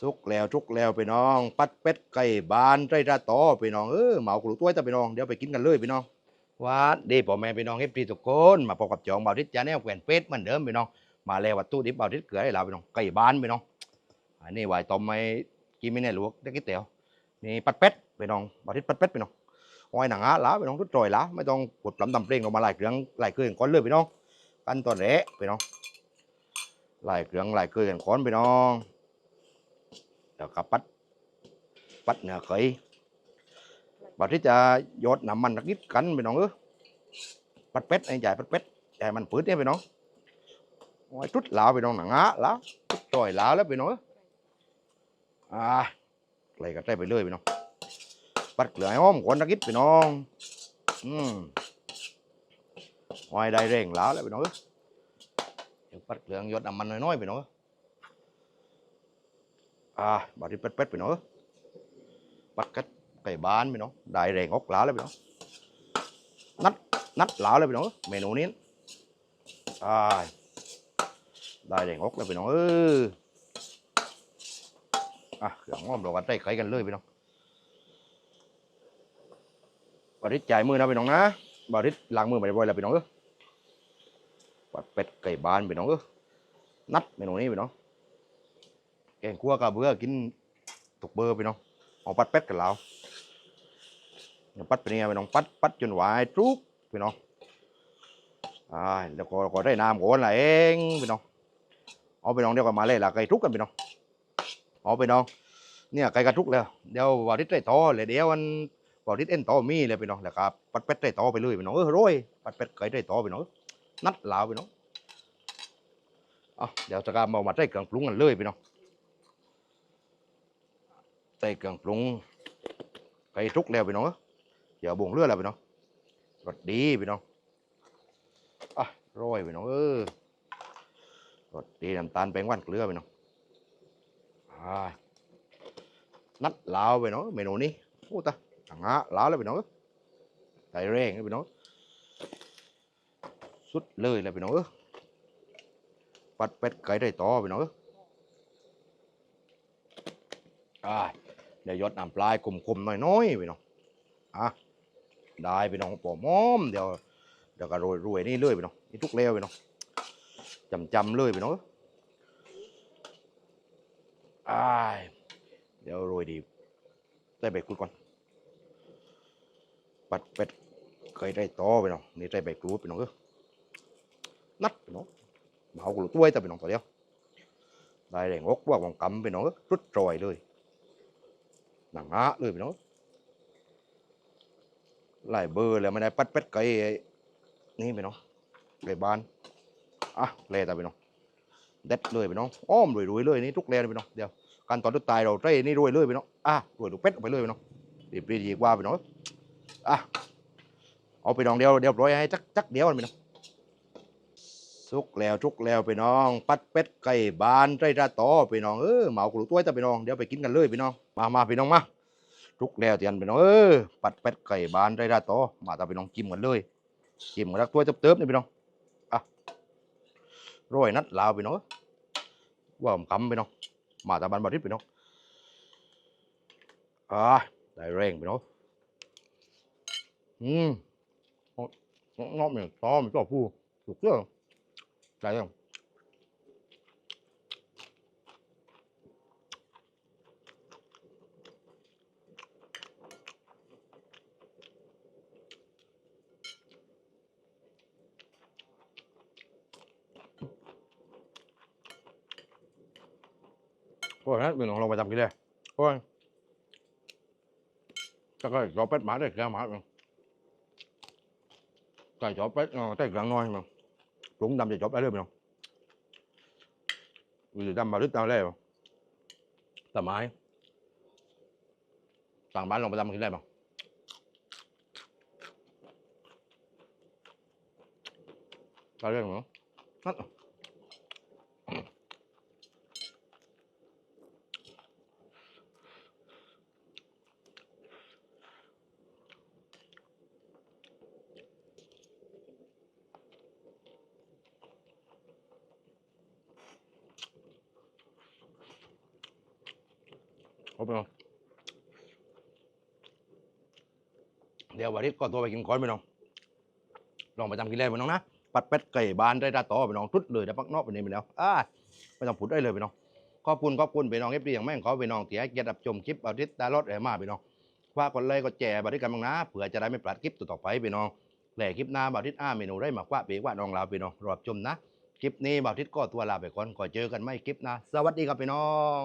สุกแล้วทุกแล้วพี่น้อง ปัดเป็ดไก่บานไรระตอพี่น้องเออเหมากรูตัวแต่พี่น้องเดี๋ยวไปกินกันเลยพี่น้องวัดดีพ่อแม่พี่น้องเอฟซีทุกคนมาพบกับจองเบาทิศจาแนวแกวนเป็ดเหมือนเดิมพี่น้องมาแล้ววัตถุดิบเบาทิศเกลือให้เราพี่น้องไก่บานพี่น้องอันนี้ไวายต้มไม่กินไม่แน่ลวกได้กี่เตียวนี่ปัดเป็ดพี่น้องเบาทิศปัดเป็ดพี่น้องอ้อยหนังอะล้าพี่น้องทุกจอยล้าไม่ต้องกดลำตำเพลงออกมาหลายเครื่องหลายเครื่องก้อนเลยพี่น้องกันตอนแรกพี่น้องหลายเครื่องหลายเครื่องก้อนพี่น้อง แล้วก็ปัดปัดเนื้อไข่บัดที่จะหยดน้ำมันนักนิดกันไปน้องเออปัดเป็ดไอ้ใหญ่ปัดเป็ดใหญ่มันปืดเนี่ยไปน้องโอ้ยจุดลาวไปน้องหนังอะลาวต่อยลาวแล้วไปน้องอ่าอะไรก็ได้ไปเลยไปน้องปัดเกลือให้อมก่อนนักนิดไปน้องอืมโอ้ยได้เร่งลาวแล้วไปน้องเอ้อเดี๋ยวปั อ่าบาดนี้เป็ดๆไปเนาะปักกัดไก่บ้านไปเนาะได้แรงออกหลาเลยไปเนาะนัดนัดหลาเลยไปเนาะเมนูนี้อ่าได้แรงออกเลยไปเนาะเอออะเขื่อนงอมเรากันได้ไก่กันเลยไปเนาะบาริสจ่ายมือนะไปเนาะนะบาริสล้างมือไปบ่อยแล้วไปเนาะเปัดเป็ดไก่บ้านไปเนาะนัดเมนูนี้ไปเนาะ แกงคั่วกับเบื่อกินตกเบอร์ไปน้องเอาปัดเป็ดกับเราเนี่ยปัดไปเนี่ยไปน้องปัดปัดจนหวายจุ๊บไปน้องอ่าแล้วก็ก็ได้น้ำก่อนละเองไปน้องเอาไปน้องเดี๋ยวก็มาเลยละไก่ทุกกันไปน้องเอาไปน้องเนี่ยไก่กระทุกแล้วเดี๋ยววาริสได้ต่อเลยเดี๋ยววันวาริสเอ็นต่อมีเลยไปน้องแล้วก็ปัดเป็ดได้ต่อไปเลยไปน้องเออโรยปัดเป็ดไก่ได้ต่อไปน้องนัดลาวไปน้องเอาเดี๋ยวจะการมามาได้เครื่องปรุงกันเลยไปน้อง ใส่เครื่องปรุงไก่ทุกแล้วพี่น้องเอ้ออย่าบ่งเลือดแล้วพี่น้องรสดีพี่น้องอะโร้อยพี่น้องเออรสดีน้ำตาลแป้งวานเกลือพี่น้องอ่านัดลาวพี่น้องเมนูนี้โอ้ตาหางะลาวแล้วพี่น้องเอ้อใส่แรงเลยพี่น้องสุดเลยแล้วพี่น้องเออปัดเป็ดไก่ได้ต่อพี่น้องเอออ่า ดี๋ยวหยศน้ำปลายกลุ่มๆน้อยๆไปน้องอะได้ไปน้องปอมอมเดี๋ยวเดี๋ยวก็รวยนี่เลยไปน้องนี่ทุกเลวไปน้องจำจำๆเลยไปน้องอ่ายเดี๋ยวโรยดี ได้ใบกรูดก่อน ปัดเป็ดเคยได้ต่อไปน้องนี่ได้ใบกรูดไปน้องเออนัดไปน้องเบากรูดตัวแต่ไปน้องตัวเดียว ได้แรงอกว่าของกำไปน้องเออรุดรอยเลย หนังอะเลยพี่น้องหลายเบอร์แล้วไม่ได้ปัดเป็ดไก่นี่พี่น้องไก่บ้านอะเล่แต่พี่น้องเด็ดเลยพี่น้องอ้อมรวยๆเลยนี่ทุกเล่เลยพี่น้องเดี๋ยวการตอนทุกตายเราได้นี่รวยเลยพี่น้องอะรวยลูกเป็ดออกไปเลยพี่น้องดีปรีดีกว่าพี่น้องอะเอาไปน้องเดียวเดียวร้อยให้จักจักเดียวพี่น้อง สุกแล้วทุกแล้วพี่น้อง ปัดเป็ดไก่บานไรระตอพี่น้องเออเหมากรูตัวแต่พี่น้องเดี๋ยวไปกินกันเลยพี่น้องมามาพี่น้องมาทุกแล้วเตียนพี่น้องเออปัดเป็ดไก่บานได้ได้ต่อมาตาพี่น้องจิ้มกันเลยจิ้มกันรักตัวเติบๆนี่พี่น้องอะโรยนัดลาวพี่น้องว่าผมคำพี่น้องมาตาบันบาริษพี่น้องอ่าได้แรงพี่น้องอืมงอกเนี่ยต้อมก็พูถูกเรื่องได้ยังโอ้ยนะพี่น้องลองไปทำกินเลยอะก็จอเป็ดหมาได้แค่หมาเอง ไก่จอเป็ดเออแต่กลางน้อยมั้งปรุงดำจะจบได้เลยพี่น้องวิดำมาลึกดำได้ป่ะแต่ไม้ต่างบ้านลงไปดำกินได้ป่ะได้เรื่องมั้งนั่น เอาไปน้องเดี๋ยววันนี้ก็ตัวไปกินก้อนไปน้อง ลองไปทำกินเลยไปน้องนะ ปัดเป็ดไก่บานได้ตาต่อไปน้องทุดเลยแต่ปักนอกไปนี่ไปแล้วอ่าไม่ต้องพูดได้เลยไปน้อง ขอบคุณขอบคุณไปน้องเอฟดีอย่างแม่งขอไปน้องเสียเกียรติรับชมคลิปอาทิตย์ตาลอดแอมาไปน้องว่ากดไลค์กดแชร์บาริกันบ้างนะเผื่อจะได้ไม่พลาดคลิปต่อไปไปน้องแหล่คลิปหน้าบาทิตย์อ้าเมนูได้มากว่าเปีกว่าน้องลาวไปน้องรอบชมนะคลิปนี้บ่าวทิศก็ตัวลาไปก่อนก่อเจอกันไม่คลิปนะ สวัสดีครับพี่น้อง